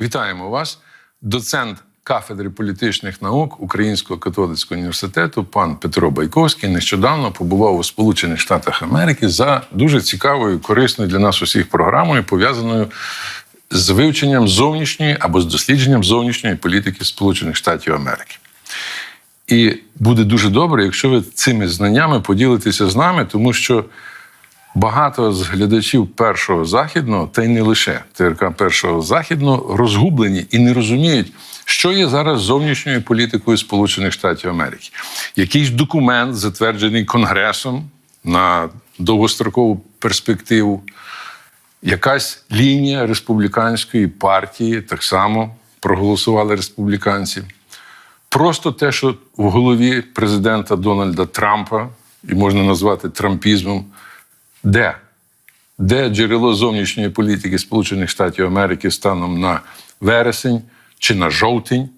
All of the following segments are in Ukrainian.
Вітаємо вас, доцент кафедри політичних наук Українського католицького університету, пан Петро Байковський, нещодавно побував у Сполучених Штатах Америки за дуже цікавою, корисною для нас усіх програмою, пов'язаною з вивченням зовнішньої або з дослідженням зовнішньої політики Сполучених Штатів Америки. І буде дуже добре, якщо ви цими знаннями поділитеся з нами, тому що багато з глядачів першого західного, та й не лише ТРК першого західного, розгублені і не розуміють, що є зараз зовнішньою політикою Сполучених Штатів Америки. Якийсь документ, затверджений Конгресом на довгострокову перспективу, якась лінія республіканської партії, так само проголосували республіканці. Просто те, що в голові президента Дональда Трампа, і можна назвати трампізмом, де? Де джерело зовнішньої політики Сполучених Штатів Америки станом на вересень чи на жовтень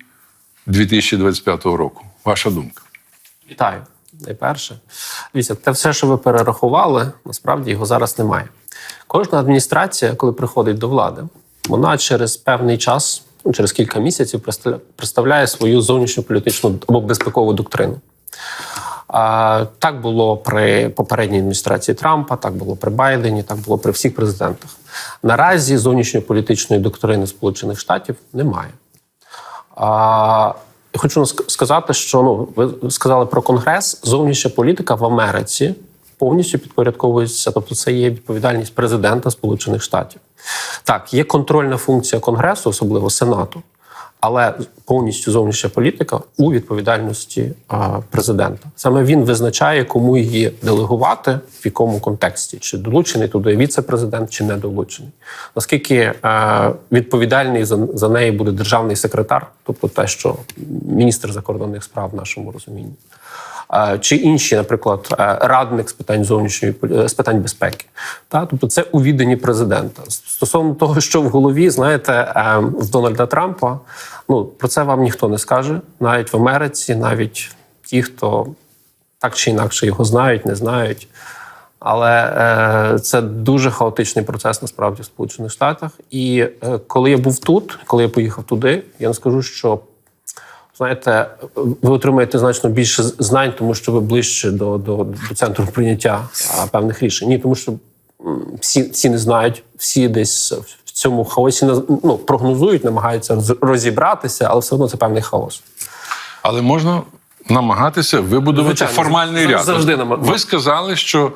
2025 року? Ваша думка? Вітаю. Найперше, дивіться, те все, що ви перерахували, насправді його зараз немає. Кожна адміністрація, коли приходить до влади, вона через певний час, ну, через кілька місяців, представляє свою зовнішню політичну або безпекову доктрину. Так було при попередній адміністрації Трампа, так було при Байдені, так було при всіх президентах. Наразі зовнішньополітичної доктрини Сполучених Штатів немає. Я хочу ск- сказати, що ну ви сказали про конгрес. Зовнішня політика в Америці повністю підпорядковується. Тобто, це є відповідальність президента Сполучених Штатів. Так, є контрольна функція конгресу, особливо сенату, але повністю зовнішня політика у відповідальності президента. Саме він визначає, кому її делегувати, в якому контексті, чи долучений туди віце-президент, чи не долучений. Наскільки е, відповідальний за неї буде державний секретар, тобто те, що міністр закордонних справ в нашому розумінні. Е, Чи інші, наприклад, е, радник з питань зовнішньої е, з питань безпеки, та тобто це у відданні президента. Стосовно того, що в голові, знаєте, в Дональда Трампа, ну про це вам ніхто не скаже, навіть в Америці, навіть ті, хто так чи інакше його знають, не знають. Але е, це дуже хаотичний процес насправді в Сполучених Штатах. І е, коли я був тут, коли я поїхав туди, я не скажу, що знаєте, ви отримаєте значно більше знань, тому що ви ближче до, до, до центру прийняття певних рішень. Ні, тому що всі, всі не знають, всі десь в цьому хаосі ну, прогнозують, намагаються розібратися, але все одно це певний хаос. Але можна намагатися вибудувати Звичайно, формальний ряд. завжди Ви сказали, що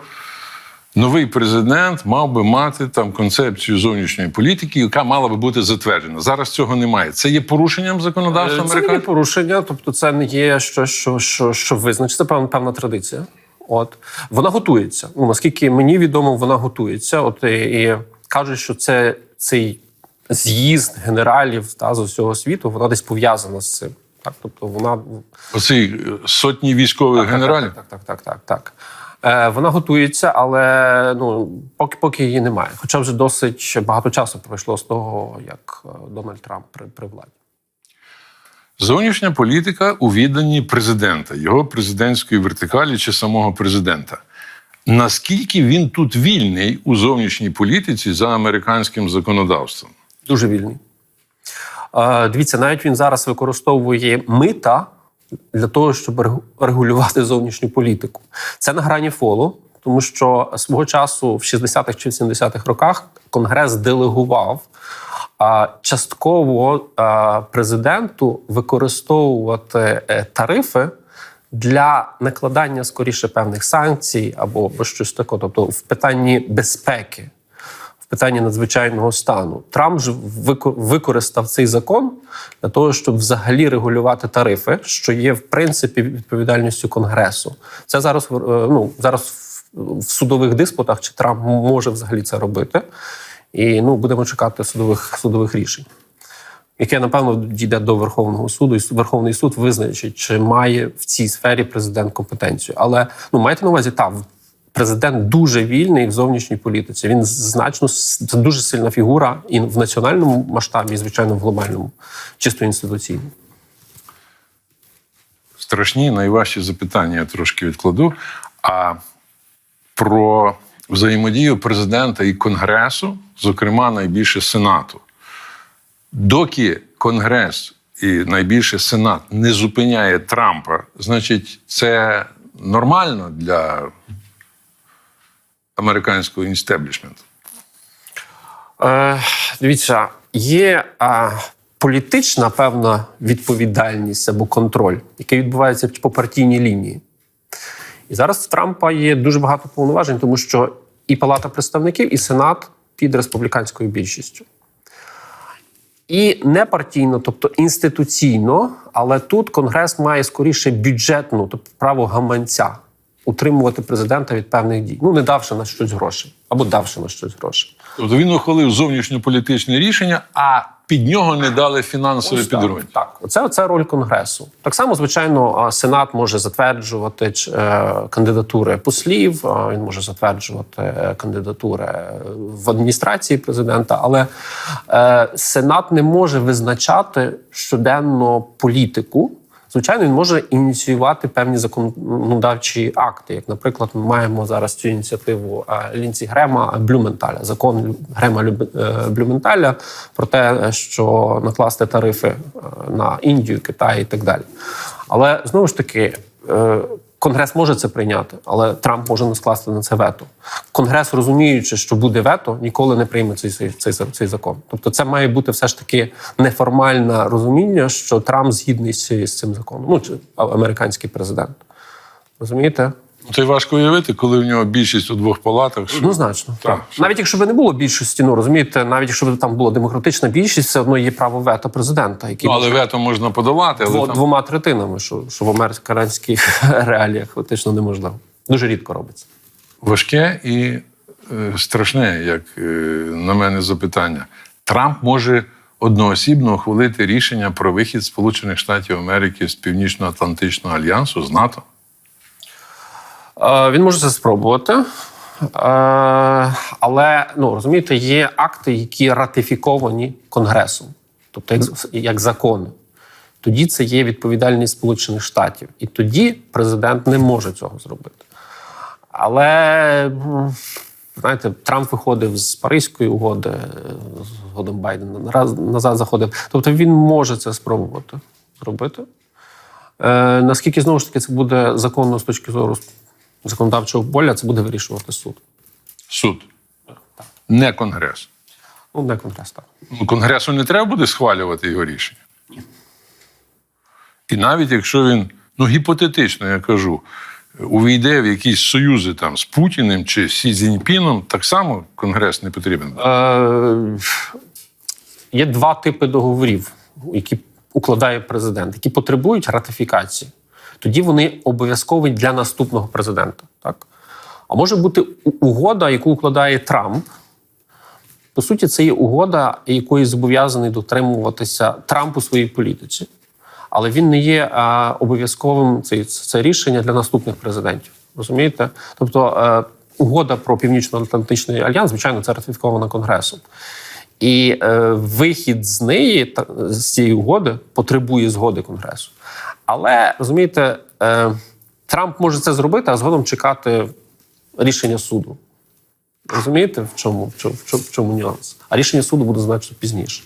новий президент мав би мати там концепцію зовнішньої політики, яка мала би бути затверджена. Зараз цього немає. Це є порушенням законодавства Е, Це не є порушення, тобто це не є щось, що, що, що визначиться, певна, певна традиція. От вона готується. Ну наскільки мені відомо, вона готується. От і, і кажуть, що це цей з'їзд генералів та з усього світу, вона десь пов'язана з цим. Так, тобто вона Оці е, сотні військових генералів. так, так, так, так, так. Е, вона готується, але ну поки поки її немає. Хоча вже досить багато часу пройшло з того, як е, Дональд Трамп при, при владі. Зовнішня політика у відданні президента, його президентської вертикалі чи самого президента. Наскільки він тут вільний у зовнішній політиці за американським законодавством? Дуже вільний. Е, Дивіться, навіть він зараз використовує мита для того, щоб регу- регулювати зовнішню політику. Це на грані фолу, тому що свого часу в 60-х чи 70-х роках Конгрес делегував а, частково а, президенту використовувати е, тарифи для накладання скоріше певних санкцій або щось таке, тобто в питанні безпеки в питанні надзвичайного стану. Трамп ж використав цей закон для того, щоб взагалі регулювати тарифи, що є в принципі відповідальністю Конгресу. Це зараз е, ну зараз в судових диспутах, чи Трамп може взагалі це робити, і ну будемо чекати судових судових рішень. Яке напевно дійде до Верховного суду, і Верховний суд визначить, чи має в цій сфері президент компетенцію. Але ну маєте на увазі, там президент дуже вільний в зовнішній політиці. Він значно це дуже сильна фігура і в національному масштабі, і звичайно в глобальному, чисто інституційно. страшні, найважчі запитання я трошки відкладу. А про взаємодію президента і конгресу, зокрема найбільше сенату. доки Конгрес і найбільше Сенат не зупиняє Трампа, значить, це нормально для американського інстеблішменту. Е, дивіться, є е, політична певна відповідальність або контроль, який відбувається по партійній лінії. І зараз в Трампа є дуже багато повноважень, тому що і Палата представників, і Сенат під республіканською більшістю. І не партійно, тобто інституційно, але тут Конгрес має скоріше бюджетну, тобто право гаманця утримувати президента від певних дій, ну не давши на щось грошей або давши на щось грошей. Тобто він ухвалив зовнішньополітичне рішення, а під нього не дали фінансове Ось так, оце, оце роль конгресу. Так само, звичайно, сенат може затверджувати е, кандидатури послів. Він може затверджувати е, кандидатури е, в адміністрації президента, але сенат не може визначати щоденно політику. Звичайно, він може ініціювати певні законодавчі акти. Як, наприклад, ми маємо зараз цю ініціативу е, Лінці Грема Блюменталя, закон Грема е, Блюменталя про те, що накласти тарифи е, на Індію, Китай і так далі. Але знову ж таки. Конгрес може це прийняти, але Трамп може не скласти на це вето. Конгрес, розуміючи, що буде вето, ніколи не прийме цей, цей, цей, цей закон. Тобто, це має бути все ж таки неформальне розуміння, що Трамп згідний з цим законом. Ну чи американський президент. Розумієте? Це важко уявити, коли в нього більшість у двох палатах. що- Однозначно. Так, Так. Навіть якщо б не було більшості, ну розумієте, навіть якщо б там була демократична більшість, все одно є право вето президента, який Ну, але вето можна подолати, але Дво- там двома третинами, що, що в американських реаліях фактично неможливо. Дуже рідко робиться. важке і е, страшне, як е, на мене, запитання. Трамп може одноосібно ухвалити рішення про вихід Сполучених Штатів Америки з Північно-Атлантичного альянсу з НАТО. Е, Він може це спробувати. Е, Але ну розумієте, є акти, які ратифіковані Конгресом, тобто як, як закони. Тоді це є відповідальність Сполучених Штатів, і тоді президент не може цього зробити. Але знаєте, Трамп виходив з Паризької угоди е, з годом Байдена, раз назад заходив. Тобто він може це спробувати зробити. Е, наскільки знову ж таки це буде законно з точки зору законодавчого поля, це буде вирішувати суд. Суд, не Конгрес. Ну, не конгрес так. Ну, Конгресу не треба буде схвалювати його рішення. Ні. І навіть якщо він, ну гіпотетично, я кажу, увійде в якісь союзи там з Путіним чи Сі Цзіньпіном, так само Конгрес не потрібен. Е, є два типи договорів, які укладає президент, які потребують ратифікації. Тоді вони обов'язкові для наступного президента. Так? А може бути угода, яку укладає Трамп. По суті, це є угода, якої зобов'язаний дотримуватися Трамп у своїй політиці. Але він не є обов'язковим це, це рішення для наступних президентів. Розумієте? Тобто е, угода про Північно-Атлантичний альянс, звичайно, це ратифікована Конгресом. І е, вихід з неї, з цієї угоди, потребує згоди Конгресу. Але розумієте, е, Трамп може це зробити, а згодом чекати рішення суду. Розумієте, в чому, в чому, в чому, нюанс? А рішення суду буде значно пізніше.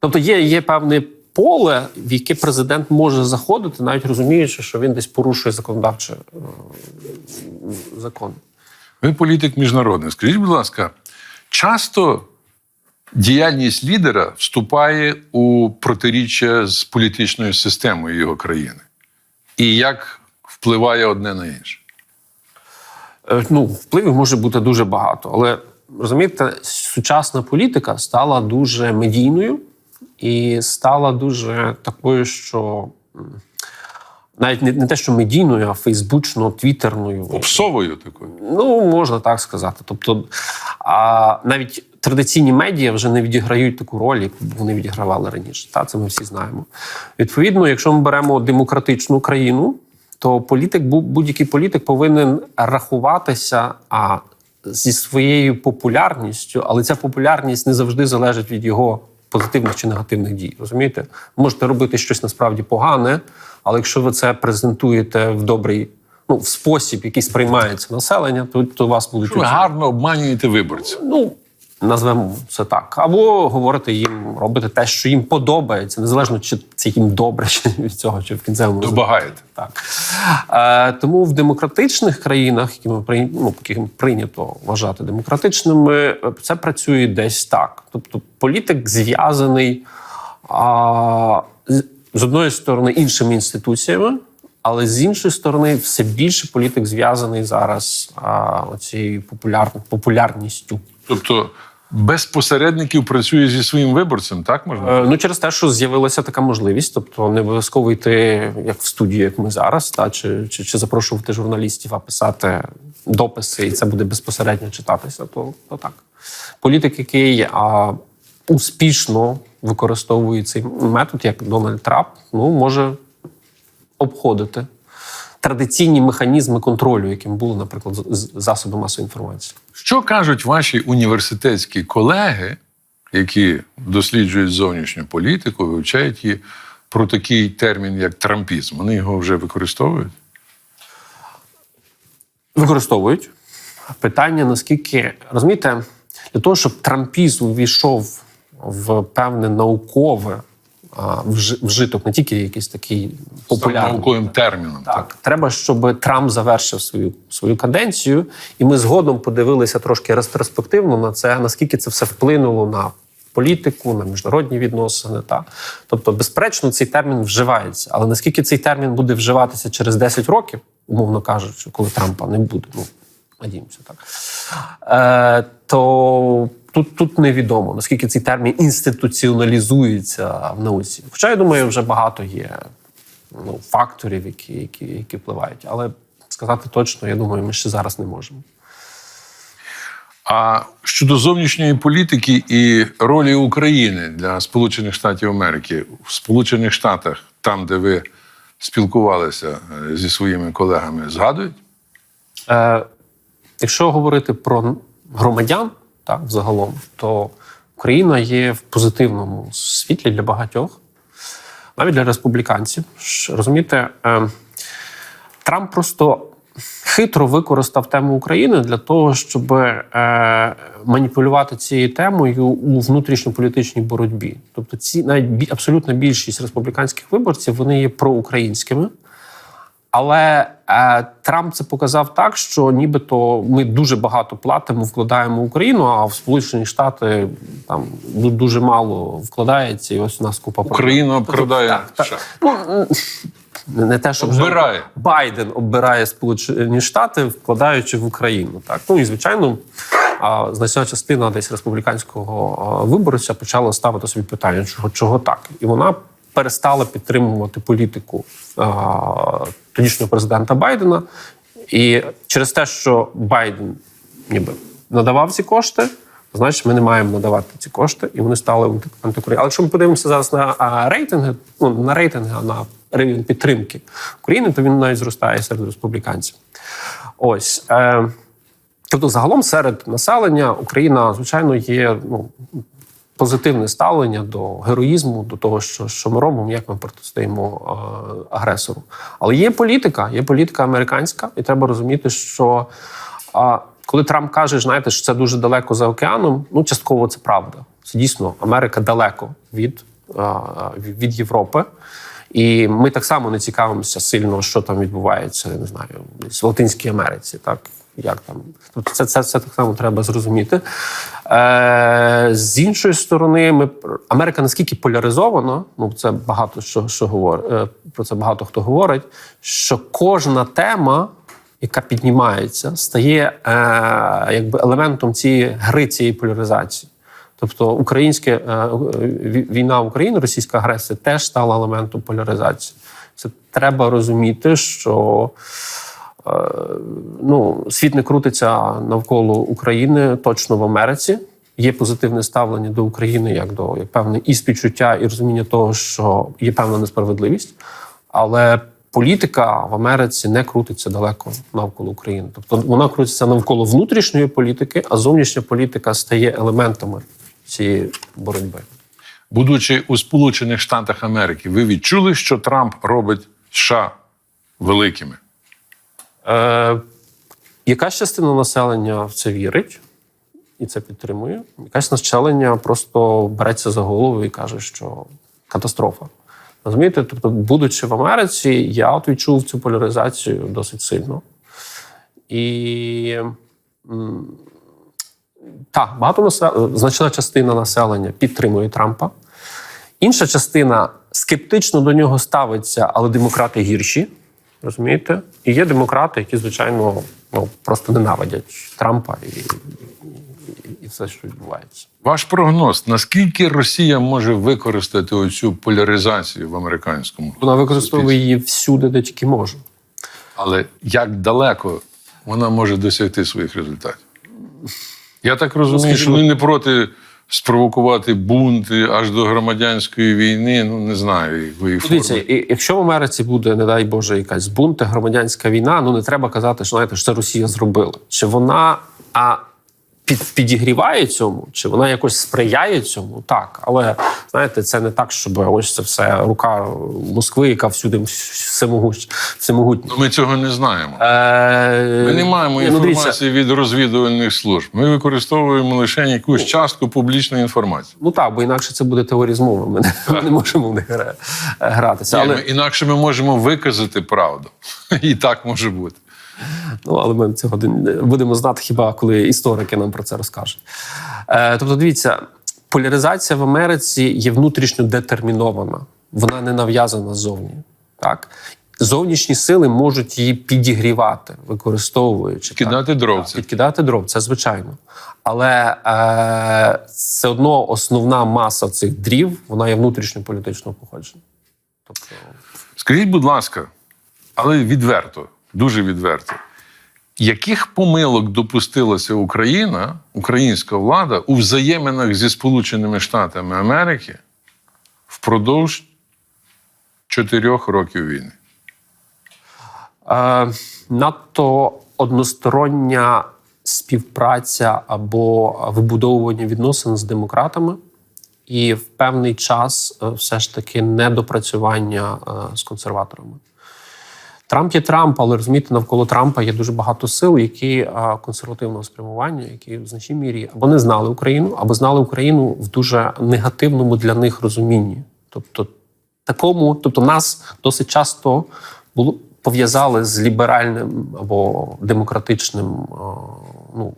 Тобто є, є певне поле, в яке президент може заходити, навіть розуміючи, що він десь порушує законодавче е, закон. Ви політик міжнародний. Скажіть, будь ласка, часто діяльність лідера вступає у протиріччя з політичною системою його країни? І як впливає одне на інше? Е, Ну, впливів може бути дуже багато, але розумієте, сучасна політика стала дуже медійною і стала дуже такою, що навіть не, не те, що медійною, а фейсбучно, твіттерною. Попсовою такою? Ну, можна так сказати. Тобто, а навіть традиційні медіа вже не відіграють таку роль, яку вони відігравали раніше. Та це ми всі знаємо. Відповідно, якщо ми беремо демократичну країну, то політик, будь-який політик повинен рахуватися а, зі своєю популярністю, але ця популярність не завжди залежить від його позитивних чи негативних дій. Розумієте? Можете робити щось насправді погане, але якщо ви це презентуєте в добрий. Ну, в спосіб, який сприймається населення, то, то вас будуть Ви гарно обманюєте виборців. Ну Назвемо це так. Або говорити їм, робити те, що їм подобається, незалежно чи це їм добре чи від цього, чи в кінцевому. Добагаєте. Так. Е, тому в демократичних країнах, які ми прий- ну, яким прийнято вважати демократичними, це працює десь так. Тобто політик зв'язаний а, з, одної сторони іншими інституціями, але з іншої сторони, все більше політик зв'язаний зараз а, оцією популяр, популярністю. Тобто без посередників працює зі своїм виборцем, так можна? Е, Ну, через те, що з'явилася така можливість, тобто не обов'язково йти як в студію, як ми зараз, та чи, чи, чи запрошувати журналістів, а писати дописи, і це буде безпосередньо читатися. То, то так. Політик, який а, успішно використовує цей метод, як Дональд Трамп, ну може обходити традиційні механізми контролю, яким були, наприклад, засоби масової інформації. Що кажуть ваші університетські колеги, які досліджують зовнішню політику, вивчають її про такий термін, як трампізм? Вони його вже використовують? Використовують. Питання наскільки розумієте, для того, щоб трампізм увійшов в певне наукове вжиток, не тільки якийсь такий популярний. науковим терміном. Так, треба, щоб Трамп завершив свою свою каденцію, і ми згодом подивилися трошки ретроспективно на це, наскільки це все вплинуло на політику, на міжнародні відносини. Та тобто, безперечно, цей термін вживається. Але наскільки цей термін буде вживатися через 10 років, умовно кажучи, коли Трампа не буде, ну надіємося, так е, то тут, тут невідомо наскільки цей термін інституціоналізується в науці. Хоча я думаю, вже багато є ну, факторів, які, які, які впливають. Але сказати точно, я думаю, ми ще зараз не можемо. А щодо зовнішньої політики і ролі України для Сполучених Штатів Америки в Сполучених Штатах, там, де ви спілкувалися е, зі своїми колегами, згадують? Е, якщо говорити про громадян, так, загалом, то Україна є в позитивному світлі для багатьох, навіть для республіканців. Розумієте, е, Трамп просто хитро використав тему України для того, щоб е, маніпулювати цією темою у внутрішньополітичній боротьбі. Тобто, ці навіть абсолютна більшість республіканських виборців вони є проукраїнськими. Але е, Трамп це показав так, що нібито ми дуже багато платимо, вкладаємо в Україну, а в Сполучені Штати там дуже мало вкладається, і ось у нас купа. Україна обкрадає Так, так. Ну, не те, що вже Оббирає. Байден оббирає Сполучені Штати, вкладаючи в Україну. Так ну і звичайно, а, значна частина десь республіканського виборця почала ставити собі питання, чого, чого так, і вона перестала підтримувати політику тодішнього президента Байдена. І через те, що Байден ніби надавав ці кошти, значить ми не маємо надавати ці кошти, і вони стали анти- антиукраїнськими. Але якщо ми подивимося зараз на рейтинги, ну на рейтинги, а на рівень підтримки України, то він навіть зростає серед республіканців. Ось. Е, тобто, загалом серед населення Україна, звичайно, є ну, позитивне ставлення до героїзму, до того, що, що ми робимо, як ми протистоїмо е, агресору. Але є політика, є політика американська, і треба розуміти, що коли Трамп каже, знаєте, що це дуже далеко за океаном, ну частково це правда. Це дійсно Америка далеко від, від від Європи. І ми так само не цікавимося сильно, що там відбувається, я не знаю, в Латинській Америці, так як там. Тобто це, це, це так само треба зрозуміти. Е, з іншої сторони, ми Америка наскільки поляризована, ну це багато що, що говорить, е, про це багато хто говорить, що кожна тема. Яка піднімається, стає е, якби елементом цієї гри цієї поляризації. Тобто українська е, війна в Україні, російська агресія теж стала елементом поляризації. Це треба розуміти, що ну, світ не крутиться навколо України точно в Америці. Є позитивне ставлення до України як до як певне і співчуття, і розуміння того, що є певна несправедливість, але політика в Америці не крутиться далеко навколо України. Тобто вона крутиться навколо внутрішньої політики, а зовнішня політика стає елементами цієї боротьби. Будучи у Сполучених Штатах Америки, ви відчули, що Трамп робить США великими? Е, якась частина населення в це вірить, і це підтримує. Якась населення просто береться за голову і каже, що катастрофа. Розумієте? Тобто, будучи в Америці, я от відчув цю поляризацію досить сильно. І так, багато насел... значна частина населення підтримує Трампа. Інша частина скептично до нього ставиться, але демократи гірші. Розумієте? І є демократи, які, звичайно, ну, просто ненавидять Трампа і, і, і все, що відбувається. Ваш прогноз, наскільки Росія може використати оцю поляризацію в американському? Вона використовує її всюди, де тільки може. Але як далеко вона може досягти своїх результатів? Я так розумію, що вони не проти спровокувати бунти аж до громадянської війни. Ну не знаю, якої форми. І- якщо в Америці буде, не дай Боже, якась бунти, громадянська війна, ну не треба казати, що знаєте, що це Росія зробила. Чи вона а, під, підігріває цьому, чи вона якось сприяє цьому? Так, але знаєте, це не так, щоб ось це все рука Москви, яка всюди всемогутня. Ну, Ми цього не знаємо. Е, Ми не маємо ну, дивіться, інформації від розвідувальних служб. Ми використовуємо лише якусь частку публічної інформації. Ну так, бо інакше це буде теорія змови. Ми не, не можемо в них гра- гратися. Ні, Але ну, інакше ми можемо виказати правду. І так може бути. Ну, але ми цього будемо знати хіба коли історики нам про це розкажуть. Е, тобто, дивіться, поляризація в Америці є внутрішньо детермінована, вона не нав'язана ззовні. Так? Зовнішні сили можуть її підігрівати, використовуючи так, Кидати дровці. підкидати дров, це звичайно. Але е, все одно основна маса цих дрів вона є внутрішньополітичного походження. Тобто, Скажіть, будь ласка, але відверто, дуже відверто, яких помилок допустилася Україна, українська влада у взаєминах зі Сполученими Штатами Америки впродовж чотирьох років війни? Е, надто одностороння співпраця або вибудовування відносин з демократами, і в певний час е, все ж таки недопрацювання е, з консерваторами. Трамп є Трамп, але розумієте, навколо Трампа є дуже багато сил, які консервативного спрямування, які в значній мірі або не знали Україну, або знали Україну в дуже негативному для них розумінні. Тобто, такому, тобто, нас досить часто було пов'язали з ліберальним або демократичним ну,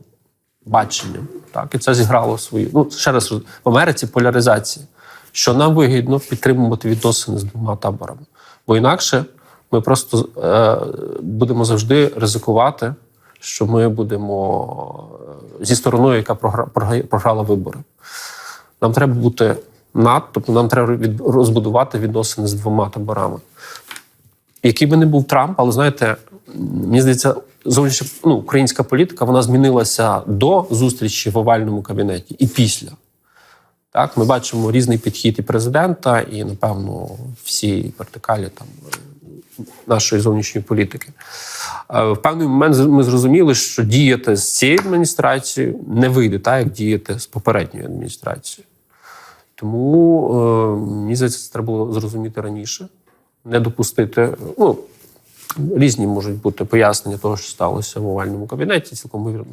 баченням. Так, і це зіграло свою. Ну, ще раз в Америці поляризація, що нам вигідно підтримувати відносини з двома таборами. Бо інакше ми просто е, будемо завжди ризикувати, що ми будемо е, зі стороною, яка програ, програ- програла вибори. Нам треба бути над, тобто нам треба розбудувати відносини з двома таборами. Який би не був Трамп, але знаєте, мені здається, зовнішня ну, українська політика вона змінилася до зустрічі в овальному кабінеті і після. Так, ми бачимо різний підхід і президента, і, напевно, всі вертикалі там нашої зовнішньої політики. Е, В певний момент ми зрозуміли, що діяти з цією адміністрацією не вийде, так як діяти з попередньою адміністрацією. Тому е, мені здається, це треба було зрозуміти раніше, не допустити. Ну, різні можуть бути пояснення того, що сталося в овальному кабінеті. Цілком вірно,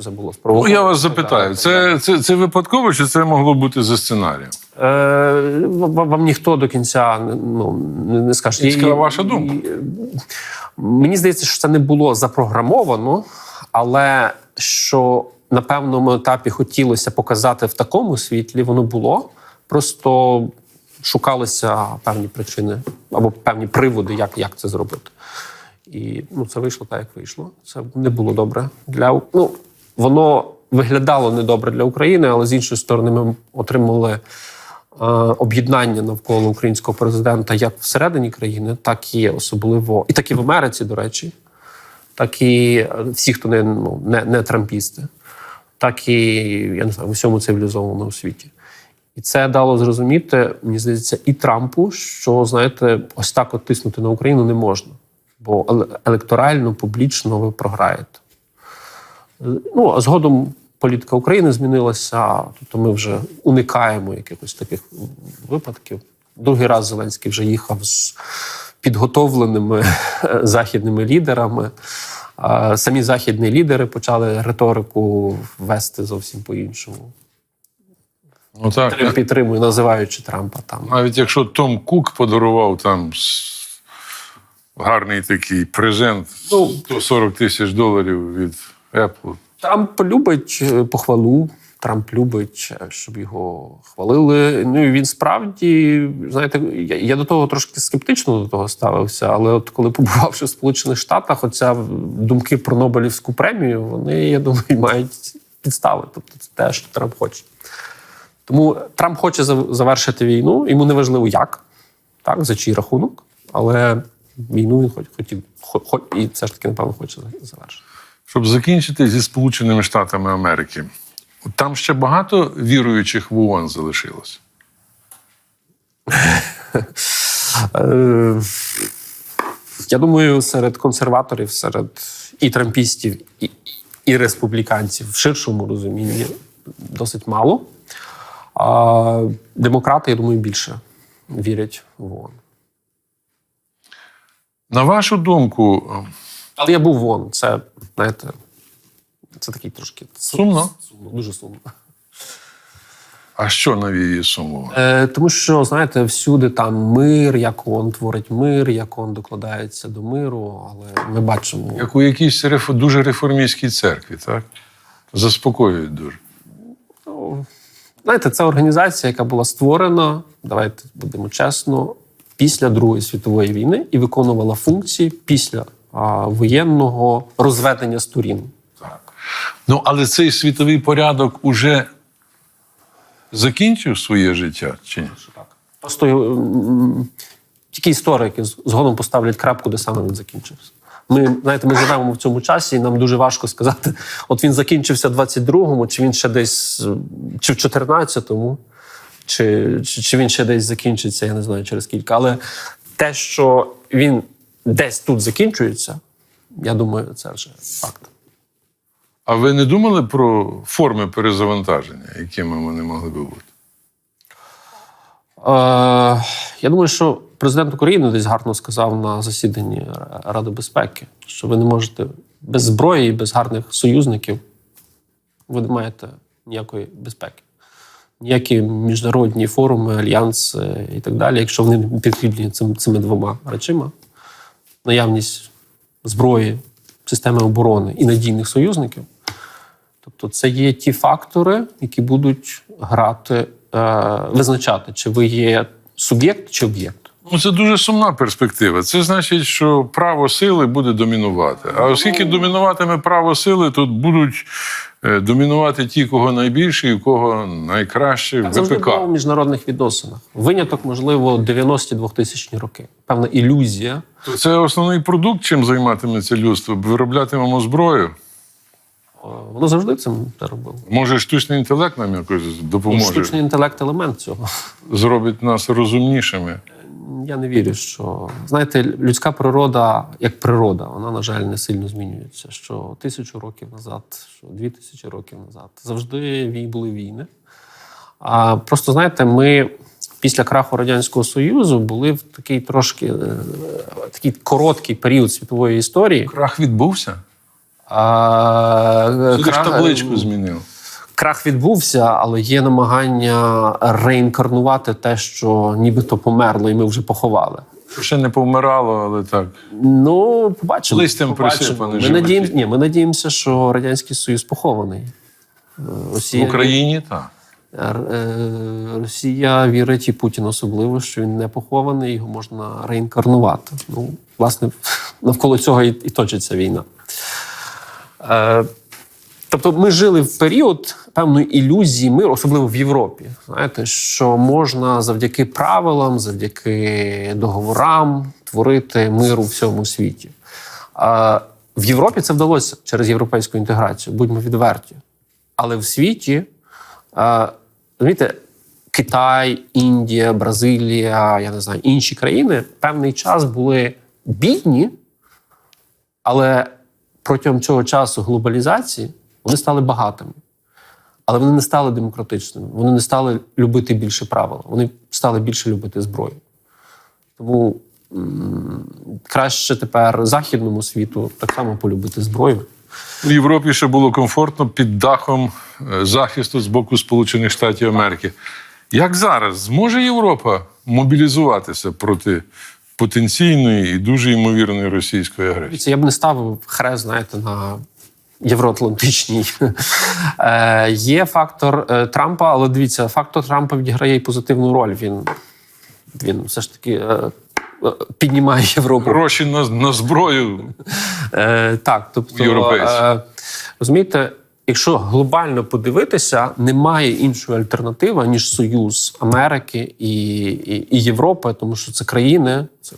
що це було Ну, я вас запитаю, це, це, це випадково чи це могло бути за сценарієм? Е, вам ніхто до кінця ну, не, скаже. І- ваша думка. і- Мені здається, що це не було запрограмовано, але що на певному етапі хотілося показати в такому світлі, воно було. Просто шукалися певні причини або певні приводи, як, як це зробити. І ну, це вийшло так, як вийшло. Це не було добре для ну, воно виглядало недобре для України, але з іншої сторони, ми отримали е, об'єднання навколо українського президента як всередині країни, так і особливо, і так і в Америці, до речі, так і е, всі, хто не, ну, не, не трампісти, так і я не знаю, в усьому цивілізованому світі. І це дало зрозуміти, мені здається, і Трампу, що знаєте, ось так от тиснути на Україну не можна, бо електорально, публічно ви програєте. Ну, а згодом політика України змінилася, тобто ми вже уникаємо якихось таких випадків. Другий раз Зеленський вже їхав з підготовленими е, західними лідерами. Самі західні лідери почали риторику вести зовсім по-іншому. Ну так. Підтримую, називаючи Трампа там. Навіть якщо Том Кук подарував там гарний такий презент Ну, 140 тисяч доларів від Apple. Трамп любить е, похвалу. Трамп любить, е, щоб його хвалили. Ну і він справді, знаєте, я, я до того трошки скептично до того ставився, але от коли побувавши в Сполучених Штатах, оця думки про Нобелівську премію, вони, я думаю, мають підстави. Тобто це те, що Трамп хоче. Тому Трамп хоче завершити війну, йому не важливо як, так, за чий рахунок, але війну він хоч- хотів, хо- хо- і все ж таки, напевно, хоче завершити. Щоб закінчити зі Сполученими Штатами Америки. Там ще багато віруючих в ООН залишилось. Е, Я думаю, серед консерваторів, серед і трампістів, і, і республіканців в ширшому розумінні досить мало. А демократи, я думаю, більше вірять в ООН. На вашу думку, Але я був в ООН. Це, знаєте, це такий трошки Сумно? сумно дуже сумно. а що навіє суму? Е, тому що, знаєте, всюди там мир, як ООН творить мир, як ООН докладається до миру, але ми бачимо. Як у якійсь реф- дуже реформістській церкві, так? Заспокоюють дуже. Ну, Знаєте, це організація, яка була створена, давайте будемо чесно, після Другої світової війни і виконувала функції після воєнного розведення сторін. Ну, але цей світовий порядок уже закінчив своє життя чи ні? Просто тільки історики згодом поставлять крапку, де саме він закінчився. Ми знаєте, ми живемо в цьому часі, і нам дуже важко сказати, от він закінчився в 22-му, чи він ще десь чи в 14-му, чи, чи, чи він ще десь закінчиться, я не знаю через кілька. Але те, що він десь тут закінчується, я думаю, це вже факт. А ви не думали про форми перезавантаження, якими вони могли би бути? Е, я думаю, що президент України десь гарно сказав на засіданні Ради безпеки, що ви не можете без зброї і без гарних союзників, ви не маєте ніякої безпеки. Ніякі міжнародні форуми, альянси і так далі, якщо вони підкріплені цим, цими двома речима, наявність зброї, системи оборони і надійних союзників, Тобто це є ті фактори, які будуть грати, е, визначати, чи ви є суб'єкт чи об'єкт. Ну, це дуже сумна перспектива. Це значить, що право сили буде домінувати. А оскільки домінуватиме право сили, тут будуть е, домінувати ті, кого найбільше і кого найкраще завжди ВПК. в міжнародних відносинах. Виняток, можливо, 90-ті 2000 роки. Певна ілюзія. Це основний продукт, чим займатиметься людство. Вироблятимемо зброю. Воно завжди цим це робило. Може, штучний інтелект нам якось допоможе, Штучний інтелект елемент цього. зробить нас розумнішими. Я не вірю, що знаєте, людська природа як природа, вона, на жаль, не сильно змінюється. Що тисячу років назад, що дві тисячі років назад завжди були війни. А просто знаєте, ми після краху радянського союзу були в такий трошки е, такий короткий період світової історії. Крах відбувся. А, Ти ж табличку змінив. Крах відбувся, але є намагання реінкарнувати те, що нібито померло, і ми вже поховали. Ще не повмирало, але так. Ну, побачимо. Листям присипане Ми, животі. ні, ми надіємося, що Радянський Союз похований. Е, В Україні так. Е, Росія вірить і Путін особливо, що він не похований, його можна реінкарнувати. Ну, власне, навколо цього і, і точиться війна. Тобто ми жили в період певної ілюзії миру, особливо в Європі. Знаєте, що можна завдяки правилам, завдяки договорам творити мир у всьому світі. А в Європі це вдалося через європейську інтеграцію, будьмо відверті. Але в світі, розумієте, Китай, Індія, Бразилія, я не знаю, інші країни певний час були бідні, але протягом цього часу глобалізації вони стали багатими. Але вони не стали демократичними, вони не стали любити більше правила, вони стали більше любити зброю. Тому краще тепер західному світу так само полюбити зброю. В Європі ще було комфортно під дахом е, захисту з боку Сполучених Штатів Америки. Як зараз зможе Європа мобілізуватися проти потенційної і дуже ймовірної російської агресії? Я б не ставив хрест, знаєте, на євроатлантичній. Е, є фактор е, Трампа, але дивіться, фактор Трампа відіграє і позитивну роль. Він, він все ж таки е, піднімає Європу. Гроші на, на зброю так, тобто, Європейці. розумієте, якщо глобально подивитися, немає іншої альтернативи, ніж Союз Америки і, і, і Європи, тому що це країни, це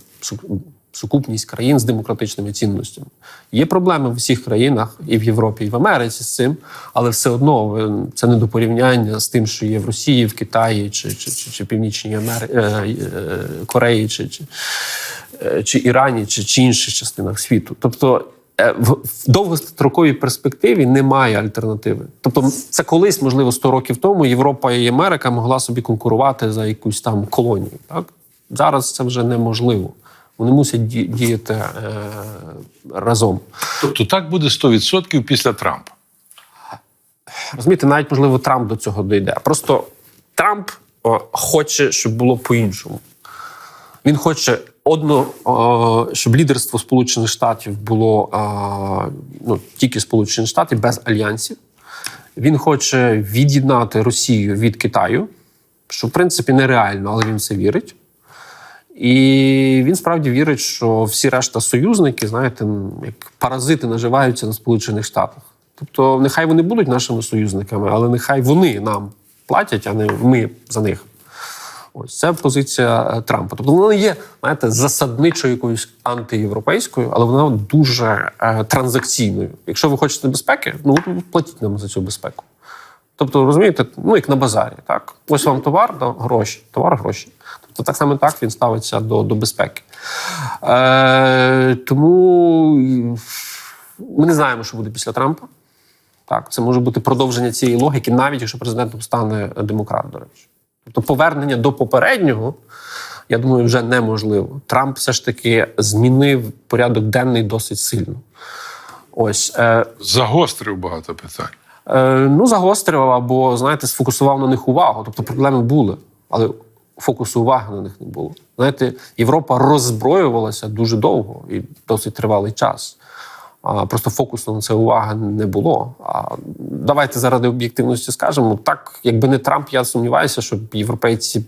сукупність країн з демократичними цінностями. Є проблеми в усіх країнах, і в Європі, і в Америці з цим, але все одно е, це не до порівняння з тим, що є в Росії, в Китаї чи, чи, чи, чи Північній Амери... е, е, Кореї, чи, чи, чи Ірані, чи, чи інших частинах світу. Тобто в довгостроковій перспективі немає альтернативи. Тобто, це колись, можливо, 100 років тому Європа і Америка могла собі конкурувати за якусь там колонію. Так? Зараз це вже неможливо. Вони мусять діяти е, разом. Тобто так буде 100% після Трампа. Розумієте, навіть можливо Трамп до цього дійде. Просто Трамп хоче, щоб було по-іншому. Він хоче одно, щоб лідерство Сполучених Штатів було ну, тільки Сполучені Штати без альянсів. Він хоче від'єднати Росію від Китаю, що в принципі нереально, але він це вірить. І він справді вірить, що всі решта союзники, знаєте, як паразити наживаються на Сполучених Штатах. Тобто, нехай вони будуть нашими союзниками, але нехай вони нам платять, а не ми за них. Ось це позиція е, Трампа. Тобто вона не є, знаєте, засадничою якоюсь антиєвропейською, але вона дуже е, транзакційною. Якщо ви хочете безпеки, ну платіть нам за цю безпеку. Тобто, розумієте, ну як на базарі, так? Ось вам товар, да, гроші, товар, гроші. Тобто, так само так він ставиться до, до безпеки. Е, тому ми не знаємо, що буде після Трампа. Так, це може бути продовження цієї логіки, навіть якщо президентом стане демократ, до речі. Тобто, повернення до попереднього, я думаю, вже неможливо. Трамп все ж таки змінив порядок денний досить сильно. Ось. Е, Загострив багато питань. Е, ну, загострив або, знаєте, сфокусував на них увагу. Тобто проблеми були, але фокусу уваги на них не було. Знаєте, Європа роззброювалася дуже довго і досить тривалий час. А, просто фокусу на це уваги не було. А давайте заради об'єктивності скажемо. Так, якби не Трамп, я сумніваюся, щоб європейці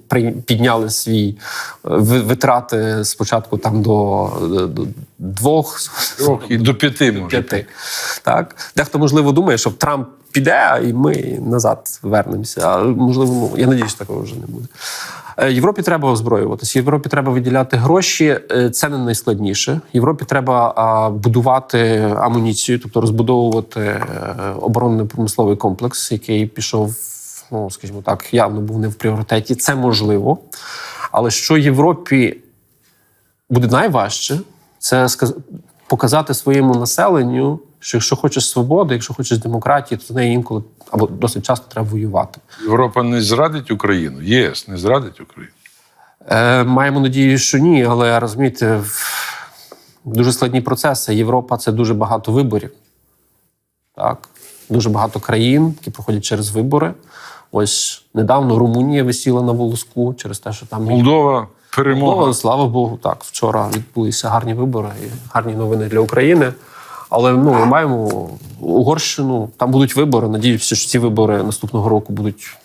підняли свій е, витрати спочатку там до, до, до двох і до п'яти може. п'яти. Так? Дехто, можливо, думає, що Трамп піде, і ми назад вернемося. Але, можливо, ну, я надіюсь, такого вже не буде. Е, Європі треба озброюватися. Європі треба виділяти гроші. Е, Це не найскладніше. Європі треба будувати амуніцію, тобто розбудовувати е, оборонно-промисловий комплекс, який пішов, ну скажімо так, явно був не в пріоритеті. Це можливо. Але що Європі буде найважче, це показати своєму населенню, що якщо хочеш свободи, якщо хочеш демократії, то з нею інколи або досить часто треба воювати. Європа не зрадить Україну, ЄС не зрадить Україну. Е, маємо надію, що ні, але розумієте, дуже складні процеси. Європа це дуже багато виборів. Так? Дуже багато країн, які проходять через вибори. Ось недавно Румунія висіла на волоску через те, що там Молдова перемога. Ну, слава Богу, так. Вчора відбулися гарні вибори і гарні новини для України. Але ну, ми маємо Угорщину, там будуть вибори. Надіюся, що ці вибори наступного року будуть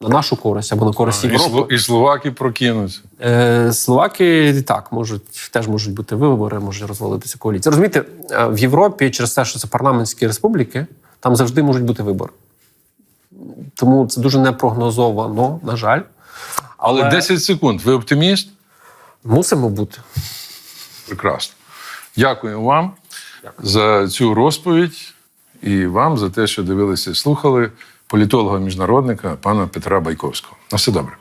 на нашу користь або на користь Європи. Сло- і словаки прокинуться. Е, Словаки так можуть теж можуть бути вибори, може розвалитися коаліція. Розумієте, е, в Європі через те, що це парламентські республіки, там завжди можуть бути вибори. Тому це дуже непрогнозовано, на жаль. Але 10 секунд. Ви оптиміст? Мусимо бути. Прекрасно. Дякую вам за цю розповідь і вам за те, що дивилися і слухали політолога-міжнародника пана Петра Байковського. На все добре.